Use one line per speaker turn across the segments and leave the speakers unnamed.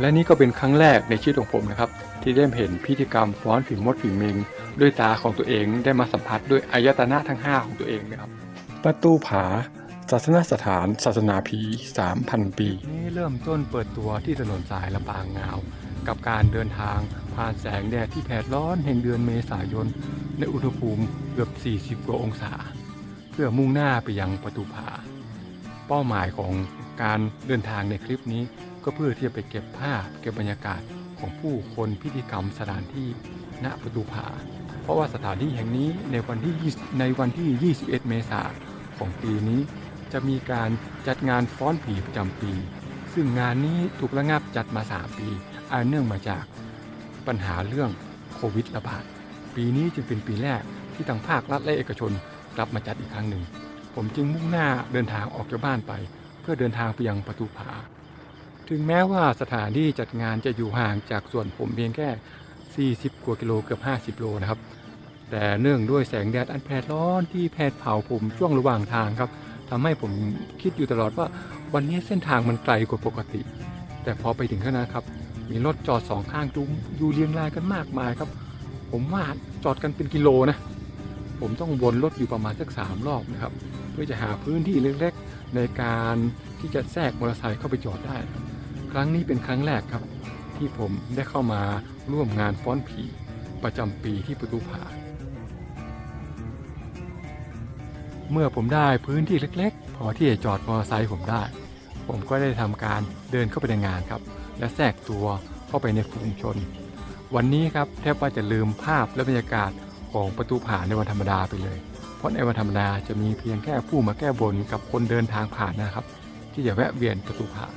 และนี่ก็เป็นครั้งแรกในชีวิตของผมนะครับ ที่ได้เห็นพิธีกรรมฟ้อนฝีมดฝีเมงด้วยตาของตัวเองได้มาสัมผัสด้วยอายตนะทั้ง 5 ของตัวเองนะครับ ประตูผาศาสนสถาน ศาสนาผี 3,000 ปี นี่เริ่มต้นเปิดตัวที่ถนนสายลำปางงาว กับการเดินทางผ่านแสงแดดที่แผดร้อนแห่งเดือนเมษายน ในอุณหภูมิเกือบ 40 กว่าองศา เพื่อมุ่งหน้าไปยังประตูผา เป้าหมายของการเดินทางในคลิปนี้ ก็เพื่อที่จะไปเก็บภาพเก็บบรรยากาศของผู้คนพิธีกรรมสถานที่ณประตูผา เพราะว่าสถานที่แห่งนี้ในวันที่20ในวันที่ 21 เมษายนของปีนี้ จะมีการจัดงานฟ้อนผีประจำปี ซึ่งงานนี้ถูกระงับจัดมา 3 ปี อันเนื่องมาจากปัญหาเรื่องโควิดระบาด ปีนี้จึงเป็นปีแรกที่ทางภาครัฐและเอกชนกลับมาจัดอีกครั้งหนึ่ง ผมจึงมุ่งหน้าเดินทางออกจากบ้านไป เพื่อเดินทางไปยังประตูผา ถึงแม้ว่าสถานที่จัดงานจะอยู่ห่างจากส่วนผมเพียงแค่ 40 กว่ากิโลเกือบ 50 โลนะครับ แต่เนื่องด้วยแสงแดดอันแผดร้อนที่แผดเผาผมช่วงระหว่างทางครับทำให้ผมคิดอยู่ตลอดว่าวันนี้เส้นทางมันไกลกว่าปกติ แต่พอไปถึงข้างหน้าครับ มีรถจอดสองข้างจุ้มอยู่เรียงรายกันมากมายครับ ผมว่าจอดกันเป็นกิโลนะ ผมต้องวนรถอยู่ประมาณสักสามรอบนะครับ เพื่อจะหาพื้นที่เล็กๆในการที่จะแทรกมอเตอร์ไซค์เข้าไปจอดได้ครับ ครั้งนี้เป็นครั้งแรกครับ ที่ผมได้เข้ามาร่วมงานฟ้อนผีประจำปีที่ประตูผา เมื่อผมได้พื้นที่เล็กๆ พอที่จะจอดมอเตอร์ไซค์ผมได้ ผมก็ได้ทำการเดินเข้าไปในงานครับ และแทรกตัวเข้าไปในฝูงชน วันนี้ครับแทบว่าจะลืมภาพและบรรยากาศของประตูผ่านในวันธรรมดาไปเลย เพราะในวันธรรมดาจะมีเพียงแค่ผู้มาแก้บนกับคนเดินทางผ่านนะครับ ที่จะแวะเวียนประตูผ่าน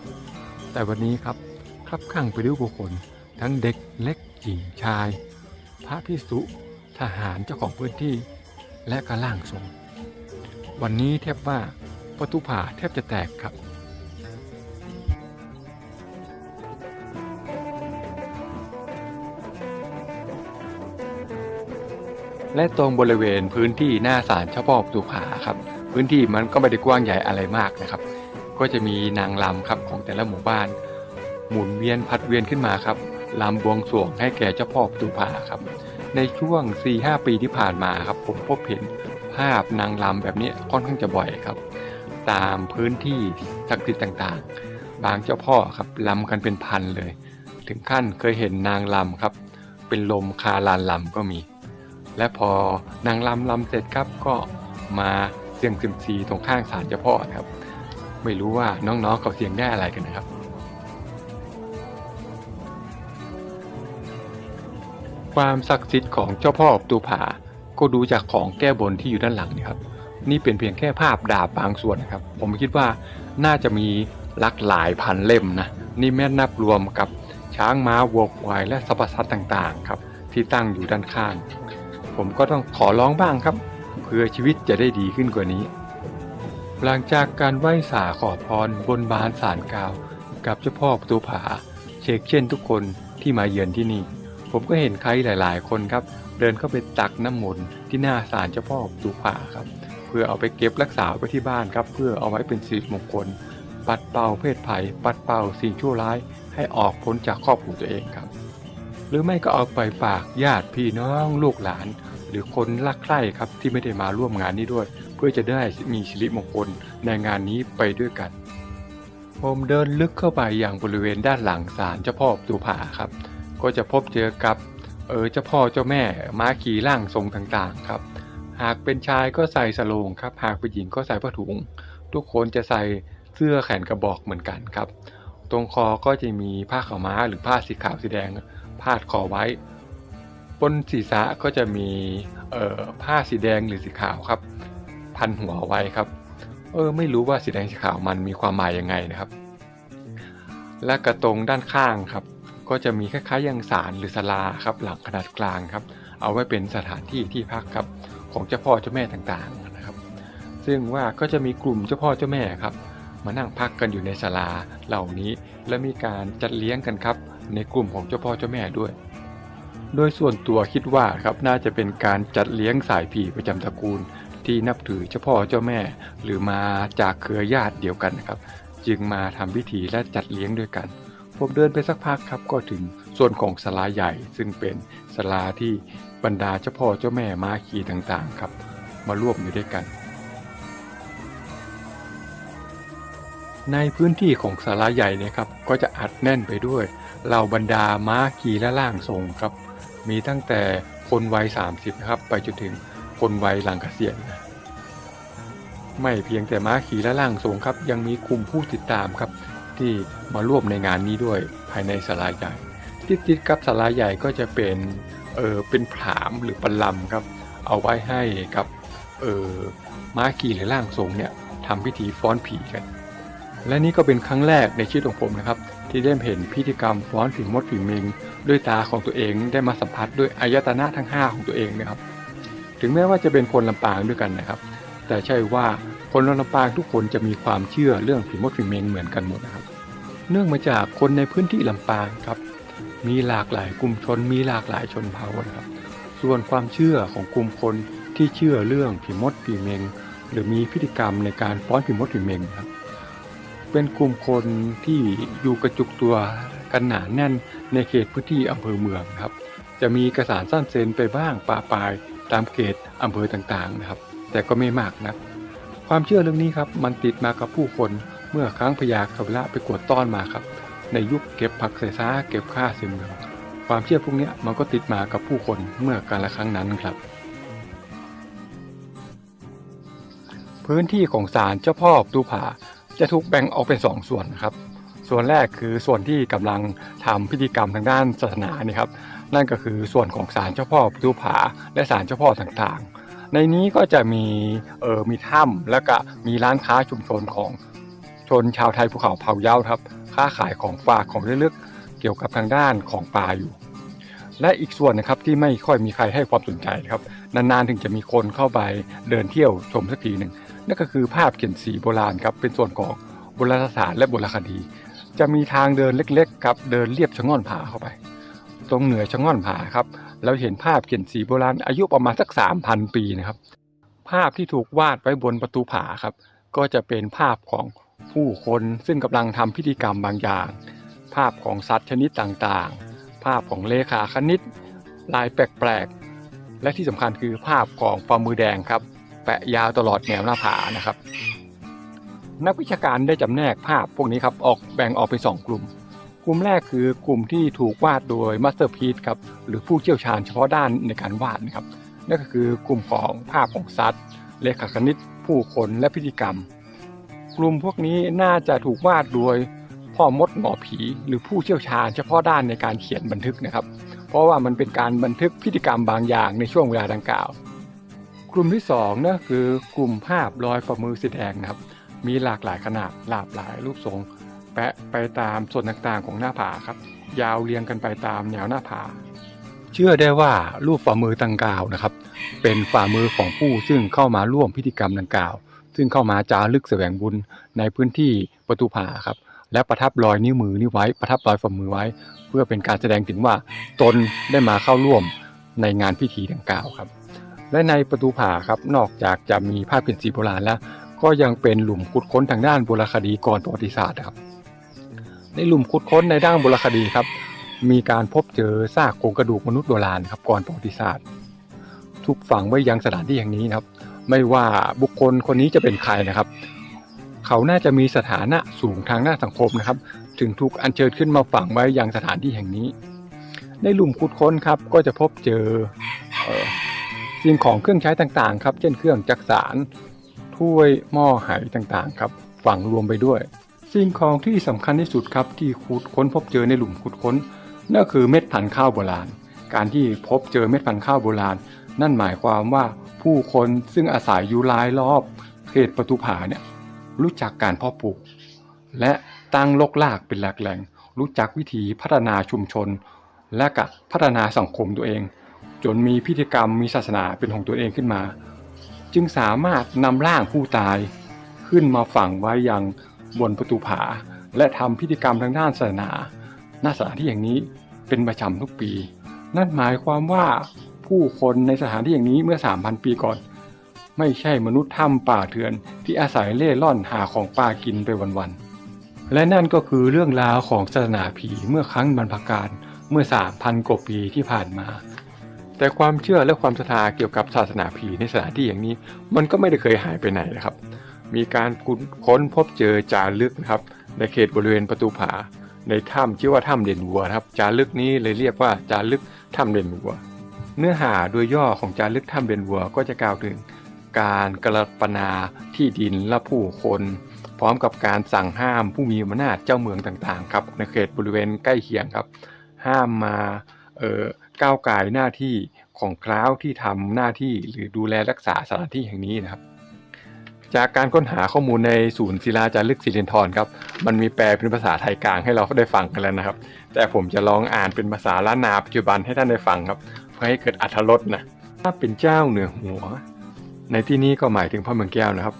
แต่วันนี้ครับครับข้างไปด้วยผู้คนทั้งเด็กเล็กหญิงชาย พระพิสุทหารเจ้าของพื้นที่ และก็ล่างทรงวันนี้แทบว่าประตูผาแทบจะแตกครับและตรงบริเวณพื้นที่หน้าศาลเจ้าพ่อประตูผาครับ พื้นที่มันก็ไม่ได้กว้างใหญ่อะไรมากนะครับ ก็จะมีนางลำครับของแต่ละหมู่บ้าน หมุนเวียนผัดเวียนขึ้นมาครับลำบวงสรวงให้แก่เจ้าพ่อประตูผาครับ ในช่วง 4-5 ปีที่ผ่านมาครับ ผมพบเห็นภาพนางลำแบบนี้ค่อนข้างจะบ่อยครับ ตามพื้นที่ศักดิ์สิทธิ์ต่างๆ บางเจ้าพ่อครับลำกันเป็นพันเลย ถึงขั้นเคยเห็นนางลำครับ เป็นลมคาลานลำก็มี และพอนางลำลำเสร็จครับก็มาเสี่ยงซิมซีตรงข้างศาลเจ้าพ่อครับ ไม่รู้ว่าน้องๆเขาเสียงได้อะไรกันนะครับความศักดิ์สิทธิ์ของเจ้าพ่อตูผา ก็ดูจากของแก้บนที่อยู่ด้านหลังนี่ครับ นี่เป็นเพียงแค่ภาพดาบบางส่วนนะครับ ผมคิดว่าน่าจะมีหลักหลายพันเล่มนะ นี่แม่นับรวมกับช้างม้าวัวควายและสรรพสัตว์ต่างๆครับ ที่ตั้งอยู่ด้านข้าง ผมก็ต้องขอร้องบ้างครับ เพื่อชีวิตจะได้ดีขึ้นกว่านี้ หลังจากการไหว้สาขอพรบนบานสารกล่าว กับเจ้าพ่อประตูผา เชกเช่นทุกคนที่มาเยือนที่นี่ ผมก็เห็นใครหลาย ๆ คนครับ เดินเข้าไปตักน้ำมนต์ที่หน้าศาลเจ้าพ่อประตูผาครับ เพื่อเอาไปเก็บรักษาไว้ที่บ้านครับ เพื่อเอาไว้เป็นสิริมงคล ปัดเป่าเพศภัย ปัดเป่าสิ่งชั่วร้ายให้ออกพ้นจากครอบครัวตัวเองครับ หรือไม่ก็เอาไปฝากญาติพี่น้องลูกหลาน หรือคนรักใคร่ครับที่ไม่ได้มาร่วมงานนี้ด้วย เพื่อจะได้มีสิริมงคลในงานนี้ไปด้วยกัน ผมเดินลึกเข้าไปอย่างบริเวณด้านหลังศาลเจ้าพ่อตูผาครับ ก็จะพบเจอกับเออเจ้าพ่อเจ้าแม่ม้าขี่ร่างทรงต่างๆครับ หากเป็นชายก็ใส่สโลงครับหากเป็นหญิงก็ใส่ผ้าถุง ทุกคนจะใส่เสื้อแขนกระบอกเหมือนกันครับ ตรงคอก็จะมีผ้าขาวม้าหรือผ้าสีขาวสีแดงพาดคอไว้ บนศีรษะก็จะมีผ้าสีแดงหรือสีขาวครับ พันหัวไว้ครับ เออไม่รู้ว่าสีแดงสีขาวมันมีความหมายยังไงนะครับ และกระตรงด้านข้างครับ ก็จะมีคล้ายๆยังสารหรือศาลาครับ หลังขนาดกลางครับ เอาไว้เป็นสถานที่ที่พักครับ ของเจ้าพ่อเจ้าแม่ต่างๆนะครับ ซึ่งว่าก็จะมีกลุ่มเจ้าพ่อเจ้าแม่ครับมานั่งพักกันอยู่ในศาลาเหล่านี้ และมีการจัดเลี้ยงกันครับ ในกลุ่มของเจ้าพ่อเจ้าแม่ด้วย โดยส่วนตัวคิดว่าครับน่าจะเป็นการจัดเลี้ยงสายผีประจำตระกูล ที่นับถือเจ้าพ่อเจ้าแม่ หรือมาจากเครือญาติเดียวกันนะครับ จึงมาทำพิธีและจัดเลี้ยงด้วยกัน ผมเดินไปสักพักครับก็ถึงส่วนของศาลาใหญ่ ซึ่งเป็นศาลาที่บรรดาเจ้าพ่อเจ้าแม่ม้าคีต่างๆครับ มาร่วมอยู่ด้วยกัน ในพื้นที่ของศาลาใหญ่เนี่ยครับก็จะอัดแน่นไปด้วยเหล่าบรรดาม้าคีและล่างทรงครับ มีตั้งแต่คนวัย 30 นะครับ ไปจนถึงคนวัยหลังเกษียณนะไม่เพียงแต่ม้าขี่และล่างทรงครับ ยังมีกลุ่มผู้ติดตามครับ ที่มาร่วมในงานนี้ด้วยภายในศาลาใหญ่ติดๆกับศาลาใหญ่ก็จะเป็นเออเป็นผามหรือปัลลำครับ เอาไว้ให้กับเออม้าขี่หรือล่างทรงเนี่ยทำพิธีฟ้อนผีกัน และนี่ก็เป็นครั้งแรกในชีวิตของผมนะครับ ที่ได้เห็นพิธีกรรมฟ้อนผีมดผีเมงด้วยตาของตัวเองได้มาสัมผัสด้วยอายตนะทั้ง 5 ของตัวเองนะครับ ถึงแม้ว่าจะเป็นคนลำปางด้วยกันนะครับ แต่ใช่ว่าคนลำปางทุกคนจะมีความเชื่อเรื่องผีมดผีเมงเหมือนกันหมดนะครับ เนื่องมาจากคนในพื้นที่ลำปางครับ มีหลากหลายกลุ่มชน มีหลากหลายชนเผ่านะครับ ส่วนความเชื่อของกลุ่มคนที่เชื่อเรื่องผีมดผีเมง หรือมีพิธีกรรมในการฟ้อนผีมดผีเมงครับ เป็นกลุ่มคนที่อยู่กระจุกตัวกันหนาแน่นในเขตพื้นที่อำเภอเมืองครับ จะมีกระสานสั้นเซนไปบ้างป่าปลายตามเขตอำเภอต่างๆนะครับ แต่ก็ไม่มากนะความเชื่อเรื่องนี้ครับมันติดมากับผู้คนเมื่อครั้งพญาคาวิละไปกวดต้อนมาครับ ในยุคเก็บผักใส่ซ้าเก็บข้าเสียเมืองความเชื่อพวกนี้มันก็ติดมากับผู้คนเมื่อการละครั้งนั้นครับ พื้นที่ของศาลเจ้าพ่อตูผา จะถูกแบ่งออกเป็นสองส่วนนะครับ ส่วนแรกคือส่วนที่กำลังทำพิธีกรรมทางด้านศาสนานี่ครับ นั่นก็คือส่วนของศาลเจ้าพ่อตูผาและศาลเจ้าพ่อต่างๆ ในนี้ก็จะมีเออมีถ้ำแล้วก็มีร้านค้าชุมชนของชนชาวไทยภูเขาเผ่าเย้าครับ ค้าขายของฝากของเลึกๆเกี่ยวกับทางด้านของปลาอยู่ และอีกส่วนนะครับที่ไม่ค่อยมีใครให้ความสนใจครับ นานๆถึงจะมีคนเข้าไปเดินเที่ยวชมสักทีหนึ่ง นั่นก็คือภาพเขียนสีโบราณครับเป็นส่วนของโบราณสถานและโบราณคดี จะมีทางเดินเล็กๆครับเดินเรียบชะง่อนผาเข้าไป ตรงเหนือชะง่อนผาครับเราเห็นภาพเขียนสีโบราณอายุประมาณสัก 3,000 ปีนะครับ ภาพที่ถูกวาดไว้บนประตูผาครับก็จะเป็นภาพของผู้คนซึ่งกำลังทำพิธีกรรมบางอย่าง ภาพของสัตว์ชนิดต่างๆ ภาพของเลขาคณิต ลายแปลกๆ และที่สำคัญคือภาพของฝ่ามือแดงครับ แปะยาวตลอดแนวหน้าผานะครับ นักวิชาการได้จำแนกภาพพวกนี้ครับออกแบ่งออกเป็นสองกลุ่ม กลุ่มแรกคือกลุ่มที่ถูกวาดโดยมาสเตอร์พีซครับหรือผู้เชี่ยวชาญเฉพาะด้านในการวาดนะครับนั่นก็คือกลุ่มของภาพของสัตว์ เลขาคณิต ผู้คนและพิธีกรรม กลุ่มพวกนี้น่าจะถูกวาดโดยพ่อมดหมอผีหรือผู้เชี่ยวชาญเฉพาะด้านในการเขียนบันทึกนะครับ เพราะว่ามันเป็นการบันทึกพิธีกรรมบางอย่างในช่วงเวลาดังกล่าว กลุ่มที่2นะคือกลุ่มภาพรอยฝ่ามือสีแดงนะครับ มีหลากหลายขนาดหลากหลายรูปทรง แปะไปตามส่วนต่างๆของหน้าผาครับ ยาวเรียงกันไปตามแนวหน้าผา เชื่อได้ว่ารูปฝ่ามือดังกล่าวนะครับ เป็นฝ่ามือของผู้ซึ่งเข้ามาร่วมพิธีกรรมดังกล่าว ซึ่งเข้ามาจารึกแสวงบุญในพื้นที่ประตูผาครับและประทับรอยนิ้วมือนี้ไว้ประทับรอยฝ่ามือไว้ เพื่อเป็นการแสดงถึงว่าตนได้มาเข้าร่วมในงานพิธีดังกล่าวครับ และในประตูผาครับนอกจากจะมีภาพเขียนสีโบราณแล้ว ก็ยังเป็นหลุมขุดค้นทางด้านโบราณคดีก่อนประวัติศาสตร์ครับ ในหลุมขุดค้นในด้านโบราณคดีครับ มีการพบเจอซากโครงกระดูกมนุษย์โบราณครับก่อนประวัติศาสตร์ ถูกฝังไว้ยังสถานที่แห่งนี้นะครับ ไม่ว่าบุคคลคนนี้จะเป็นใครนะครับ เขาน่าจะมีสถานะสูงทางด้านสังคมนะครับ ถึงถูกอัญเชิญขึ้นมาฝังไว้ยังสถานที่แห่งนี้ ในหลุมขุดค้นครับก็จะพบเจออ สิ่งของเครื่องใช้ต่างๆ ครับ เช่นเครื่องจักสารถ้วยหม้อไหต่างๆ ครับฝังรวมไปด้วย สิ่งของที่สำคัญที่สุดครับที่ขุดค้นพบเจอในหลุมขุดค้นนั่นคือเม็ดพันธุ์ข้าวโบราณ การที่พบเจอเม็ดพันธุ์ข้าวโบราณ นั่นหมายความว่าผู้คนซึ่งอาศัยอยู่รายรอบเขตประตูผาเนี่ยรู้จักการเพาะปลูก และตั้งลกลากเป็นหลักแหล่ง รู้จักวิธีพัฒนาชุมชน และกับพัฒนาสังคมตัวเอง จนมีพิธีกรรมมีศาสนาเป็นของตัวเองขึ้นมา จึงสามารถนำร่างผู้ตายขึ้นมาฝังไว้ยังบนประตูผา และทำพิธีกรรมทางด้านศาสนาณสถานที่อย่างนี้เป็นประจำทุกปี นั่นหมายความว่าผู้คนในสถานที่อย่างนี้เมื่อ 3,000 ปีก่อน ไม่ใช่มนุษย์ถ้ำป่าเถื่อนที่อาศัยเล่ร่อนหาของป่ากินไปวันๆ และนั่นก็คือเรื่องราวของศาสนาผีเมื่อครั้งบรรพกาลเมื่อ 3,000 กว่าปีที่ผ่านมา แต่ความเชื่อและความศรัทธาเกี่ยวกับศาสนาผีในสถานที่อย่างนี้ มันก็ไม่ได้เคยหายไปไหนนะครับ มีการค้นพบเจอจารึกนะครับ ในเขตบริเวณประตูผา ในถ้ำชื่อว่าถ้ำเด่นวัวครับ จารึกนี้เลยเรียกว่าจารึกถ้ำเด่นวัว เนื้อหาโดยย่อของจารึกถ้ำเด่นวัวก็จะกล่าวถึงการกระปนาที่ดินและผู้คน พร้อมกับการสั่งห้ามผู้มีอำนาจเจ้าเมืองต่างๆครับในเขตบริเวณใกล้เคียงครับ ห้ามมาเอ่อ ก้าวไก่หน้าที่ของคล้าวที่ทำหน้าที่หรือดูแลรักษาสถานที่แห่งนี้นะครับ จากการค้นหาข้อมูลในศูนย์ศิลาจารึกศิรินทรครับ มันมีแปลเป็นภาษาไทยกลางให้เราได้ฟังกันแล้วนะครับ แต่ผมจะลองอ่านเป็นภาษาล้านนาปัจจุบันให้ท่านได้ฟังครับ เพื่อให้เกิดอรรถรสนะถ้าเป็นเจ้าเหนือหัว ในที่นี้ก็หมายถึงพระเมืองแก้วนะครับ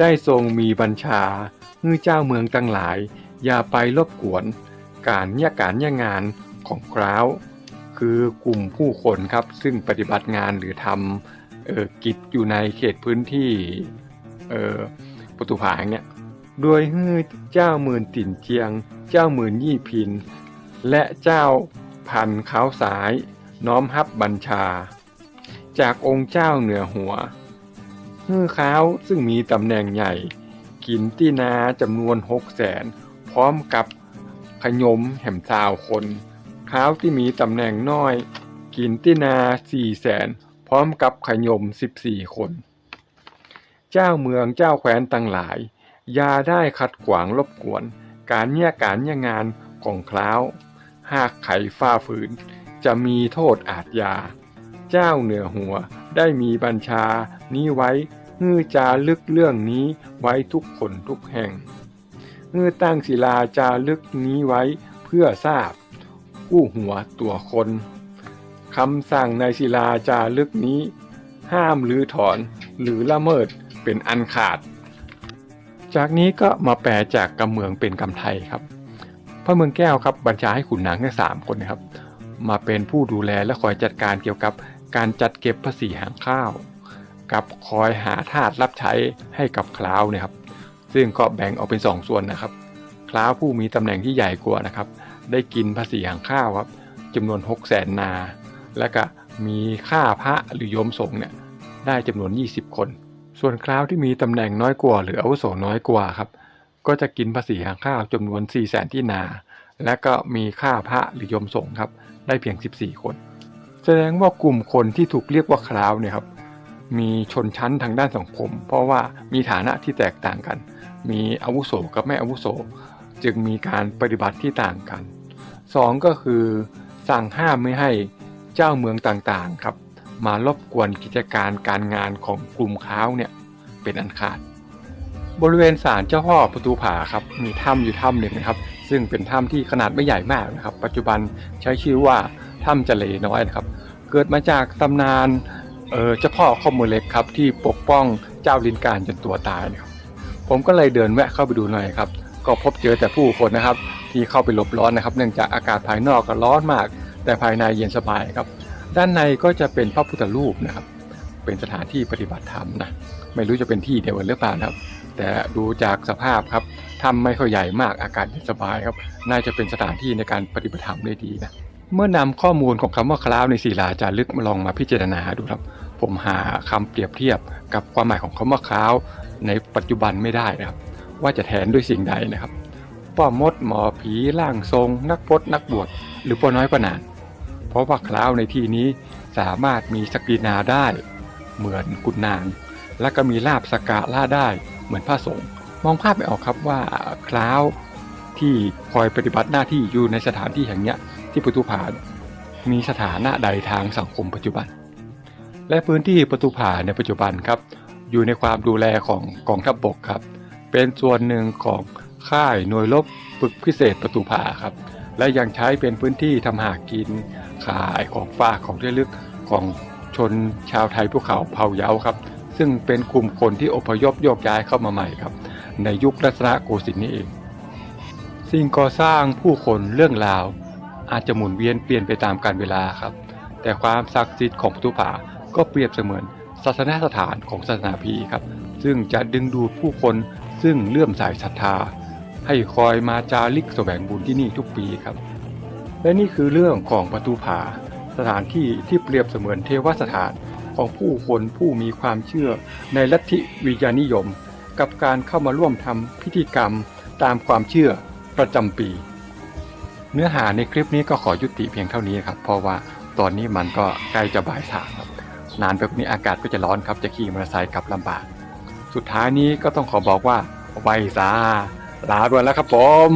ได้ทรงมีบัญชาฮือเจ้าเมืองตั้งหลาย อย่าไปรบกวน การเนี่ยการเนี่ยงานของคราว คือกลุ่มผู้คนครับ ซึ่งปฏิบัติงานหรือทำออกิจอยู่ในเขตพื้นที่เออประตูผางเงี้ยโด้วยฮือเจ้าหมื่นติ่นเจียง เจ้าหมื่นยี่พิน และเจ้าพันขาวสายน้อมฮับบัญชา จากองค์เจ้าเหนือหัวฮือขาวซึ่งมีตำแหน่งใหญ่ กินที่นาจำนวนหกแสนพร้อมกับขยมแห่มซาวคน ข้าวที่มีตำแหน่งน้อย กินที่นาสี่แสนพร้อมกับขยมสิบสี่คน เจ้าเมืองเจ้าแคว้นต่างหลาย ยาได้ขัดขวางรบกวน การเนี่ยการเนี่ยงานของคล้าว หากไขฝ่าฝืน จะมีโทษอาจยาเจ้าเหนือหัวได้มีบัญชานี้ไว้ฮือจาลึกเรื่องนี้ไว้ทุกคนทุกแห่งฮือตั้งศิลาจาลึกนี้ไว้เพื่อทราบ ผู้หัวตัวคนคำสั่งในศิลาจาลึกนี้ ห้ามหรือถอนหรือละเมิดเป็นอันขาด จากนี้ก็มาแปลจากกำเมืองเป็นกำไทยครับ พระเมืองแก้วครับบัญชาให้ขุนนางทั้งสามคนนะครับ มาเป็นผู้ดูแลและคอยจัดการเกี่ยวกับการจัดเก็บภาษีหางข้าว กับคอยหาทาสรับใช้ให้กับคลาวเนี่ยครับ ซึ่งก็แบ่งออกเป็นสองส่วนนะครับคลาวผู้มีตำแหน่งที่ใหญ่กว่านะครับ ได้กินภาษีหางข้าวครับจำนวน6 0แสนนา และก็มีค่าพระหรือโยมสงฆ์เนี่ยได้จำนวน 20 คน ส่วนคล้าวที่มีตำแหน่งน้อยกว่า หรืออาวุโสน้อยกว่าครับ ก็จะกินภาษีหางข้าวจำนวน4 0 0แสนที่นา และก็มีค่าพระหรือโยมสงฆ์ครับ ได้เพียง 14 คน แสดงว่ากลุ่มคนที่ถูกเรียกว่าคล้าวเนี่ยครับมีชนชั้นทางด้านสังคม เพราะว่ามีฐานะที่แตกต่างกัน มีอาวุโสกับไม่อาวุโส จึงมีการปฏิบัติที่ต่างกัน 2 ก็คือสั่งห้ามไม่ให้เจ้าเมืองต่างๆครับ มารบกวนกิจการการงานของกลุ่มค้าวเนี่ยเป็นอันขาด บริเวณศาลเจ้าพ่อประตูผาครับมีถ้ำอยู่ถ้ำหนึ่งนะครับ ซึ่งเป็นถ้ำที่ขนาดไม่ใหญ่มากนะครับ ปัจจุบันใช้ชื่อว่าถ้ำเจเลน้อยนะครับ เกิดมาจากตำนานเออเจ้าพ่อข้อมือเล็กครับที่ปกป้องเจ้าลินการจนตัวตายนะครับผมก็เลยเดินแวะเข้าไปดูหน่อยครับ ก็พบเจอแต่ผู้คนนะครับ ที่เข้าไปหลบร้อนนะครับ เนื่องจากอากาศภายนอกก็ร้อนมาก แต่ภายในเย็นสบายครับ ด้านในก็จะเป็นพระพุทธรูปนะครับ เป็นสถานที่ปฏิบัติธรรมนะไม่รู้จะเป็นที่เดียวกันหรือเปล่านะครับ แต่ดูจากสภาพครับทำไม่ค่อยใหญ่มากอากาศเย็นสบายครับ น่าจะเป็นสถานที่ในการปฏิบัติธรรมได้ดีนะเมื่อนำข้อมูลของคำว่าคล้าวในศิลาจารึกมาลองมาพิจารณาดูครับ ผมหาคำเปรียบเทียบกับความหมายของคำว่าคล้าวในปัจจุบันไม่ได้นะครับ ว่าจะแทนด้วยสิ่งใดนะครับ ป้อมดหมอผีร่างทรง นักพจนักบวชหรือป้อน้อยป้านานเพราะว่าคล้าวในที่นี้สามารถมีสกรีนาได้ เหมือนกุฎนาง และก็มีลาบสกาล่าได้เหมือนพระสงฆ์มองภาพไม่ออกครับว่าคล้าวที่คอยปฏิบัติหน้าที่อยู่ในสถานที่แห่งนี้ที่ประตูผามีสถานะใดทางสังคมปัจจุบัน และพื้นที่ประตูผาในปัจจุบันครับ อยู่ในความดูแลของกองทัพบบกครับ เป็นส่วนหนึ่งของ ค่ายหน่วยรบฝึกพิเศษประตูผาครับ และยังใช้เป็นพื้นที่ทำหากินขายของฝากของที่ลึกของชนชาวไทยภูเขาเผ่าเยาครับ ซึ่งเป็นกลุ่มคนที่อพยพโยกย้ายเข้ามาใหม่ครับ ในยุครัตนโกสินทร์นี่เอง สิ่งก่อสร้างผู้คนเรื่องราว อาจจะหมุนเวียนเปลี่ยนไปตามกาลเวลาครับ แต่ความศักดิ์สิทธิ์ของประตูผาก็เปรียบเสมือนศาสนสถานของศาสนาพีครับ ซึ่งจะดึงดูดผู้คนซึ่งเลื่อมใสศรัทธา ให้คอยมาจาริกแสวงบุญที่นี่ทุกปีครับ และนี่คือเรื่องของประตูผา สถานที่ที่เปรียบเสมือนเทวสถานของผู้คนผู้มีความเชื่อในลัทธิวิญญาณนิยม กับการเข้ามาร่วมทำพิธีกรรมตามความเชื่อประจำปี เนื้อหาในคลิปนี้ก็ขอยุติเพียงเท่านี้ครับ เพราะว่าตอนนี้มันก็ใกล้จะบ่ายสามครับนานแบบนี้อากาศก็จะร้อนครับจะขี่มอเตอร์ไซค์กลับลำบาก สุดท้ายนี้ก็ต้องขอบอกว่าไวซา ลาด่วนแล้วครับผม